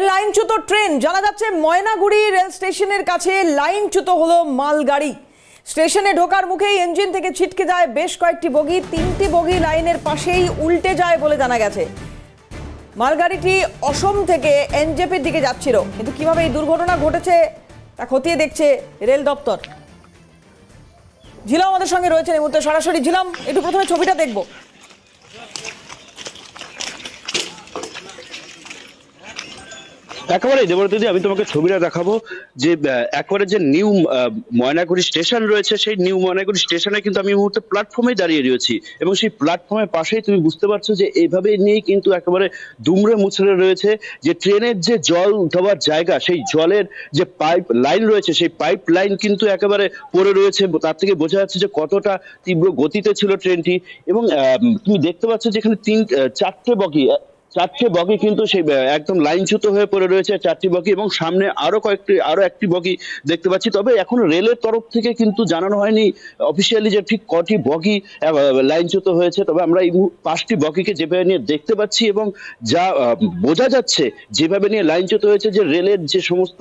লাইনচ্যুত ট্রেন, জানা যাচ্ছে ময়নাগুড়ি রেল স্টেশনের কাছে লাইনচ্যুত হলো মালগাড়ি। স্টেশনে ঢোকার মুখেই ইঞ্জিন থেকে ছিটকে যায় বেশ কয়েকটি বগি, তিনটি বগি লাইনের পাশেই উল্টে যায় বলে জানা গেছে। মালগাড়িটি অসম থেকে এনজেপির দিকে যাচ্ছিল। কিন্তু কীভাবে এই দুর্ঘটনা ঘটেছে তা খতিয়ে দেখছে রেল দপ্তর। ঝিলাম আমাদের সঙ্গে রয়েছেন, এই মুহূর্তে সরাসরি ঝিলাম, একটু প্রথমে ছবিটা দেখব। একেবারে দেবরত দিদি, আমি তোমাকে ছবিটা দেখাবো যে একেবারে যে নিউ ময়নাগুড়ি স্টেশন রয়েছে, সেই নিউ ময়নাগুড়ি স্টেশনে কিন্তু আমি মুহূর্তে প্ল্যাটফর্মে দাঁড়িয়ে রয়েছি এবং সেই প্ল্যাটফর্মের পাশেই তুমি বুঝতে পারছ যে এইভাবে নিয়ে কিন্তু একেবারে দুমড়ে মুচড়ে রয়েছে যে ট্রেনের যে জল দেওয়ার জায়গা, সেই জলের যে পাইপ লাইন রয়েছে, সেই পাইপ লাইন কিন্তু একেবারে পড়ে রয়েছে। তার থেকে বোঝা যাচ্ছে যে কতটা তীব্র গতিতে ছিল ট্রেনটি এবং তুমি দেখতে পাচ্ছ যে এখানে তিন চারটে বগি চারটে বগি কিন্তু সেই একদম লাইনচ্যুত হয়ে পড়ে রয়েছে চারটি বগি এবং সামনে আরও কয়েকটি, আরও একটি বগি দেখতে পাচ্ছি। তবে এখন রেলের তরফ থেকে কিন্তু জানানো হয়নি অফিসিয়ালি যে ঠিক কটি বগি লাইনচ্যুত হয়েছে। তবে আমরা এই পাঁচটি বগিকে যেভাবে নিয়ে দেখতে পাচ্ছি এবং যা বোঝা যাচ্ছে, যেভাবে নিয়ে লাইনচ্যুত হয়েছে যে রেলের যে সমস্ত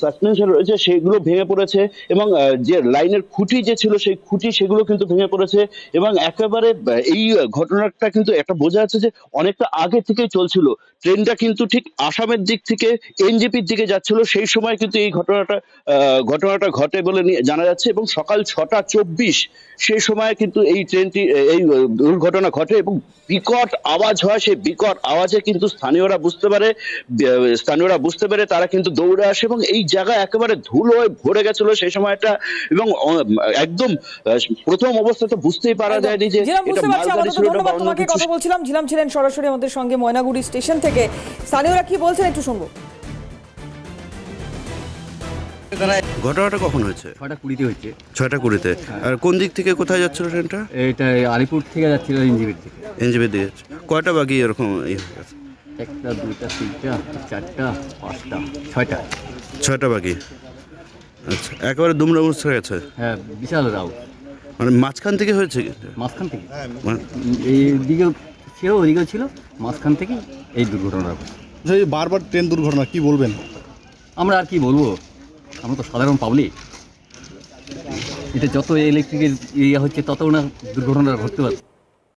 সাসপেনশন রয়েছে, সেগুলো ভেঙে পড়েছে এবং যে লাইনের খুঁটি যে ছিল সেই খুঁটি সেগুলো কিন্তু ভেঙে পড়েছে এবং একেবারে এই ঘটনাটা কিন্তু একটা বোঝা যাচ্ছে যে অনেকটা আগে থেকেই চলছিল। ট্রেনটা কিন্তু ঠিক আসামের দিক থেকে এনজেপির দিকে যাচ্ছিল, সেই সময় কিন্তু এই ঘটনাটা ঘটনাটা ঘটে বলে জানা যাচ্ছে এবং সকাল ছটা চব্বিশ সেই সময় কিন্তু এই ট্রেনটি, এই দুর্ঘটনা ঘটে এবং বিকট আওয়াজ হয়, সেই বিকট আওয়াজে কিন্তু স্থানীয়রা বুঝতে পারে স্থানীয়রা বুঝতে পেরে তারা কিন্তু দৌড়ে আসে এবং এই জায়গা একেবারে ধুলোয় ভরে গেছিল সেই সময়টা এবং একদম প্রথম অবস্থাতে বুঝতেই পারা যায়নি যে এটা মালগাড়ি ছিল না অন্য তোমাকে কিছু। কথা বলছিলাম। ঝিলাম ছিলেন সরাসরি আমাদের সঙ্গে ময়নাগুড়ি স্টেশন থেকে। স্থানীয়রা কি বলছেন একটু শুনব। ঘটনাটা কখন হয়েছে? ছটা কুড়িতে হচ্ছে ছয়টা কুড়িতে। আর কোন দিক থেকে কোথায় যাচ্ছিল ট্রেনটা? এটা আলিপুর থেকে যাচ্ছিল ইঞ্জিবির দিকে। এনজিবি দিয়ে যাচ্ছে কয়টা বাকি এরকম ইয়ে হয়ে গেছে? একটা দুইটা তিনটা চারটা পাঁচটা ছয়টা। ছয়টা বাকি? আচ্ছা একেবারে দুমড়ে মুচড়ে গেছে? হ্যাঁ বিশাল মানে মাঝখান থেকে হয়েছে কি? মাঝখান থেকে। মানে এই দিকেও ছিল ছিল মাঝখান থেকেই এই দুর্ঘটনা ঘটে। আচ্ছা, এই বারবার ট্রেন দুর্ঘটনা কি বলবেন? আমরা আর কি বলব? আমরা তো সাধারণ পাবলিক এটা যত ইলেকট্রিকের ইয়ে হচ্ছে তত না দুর্ঘটনা ঘটতে পারছে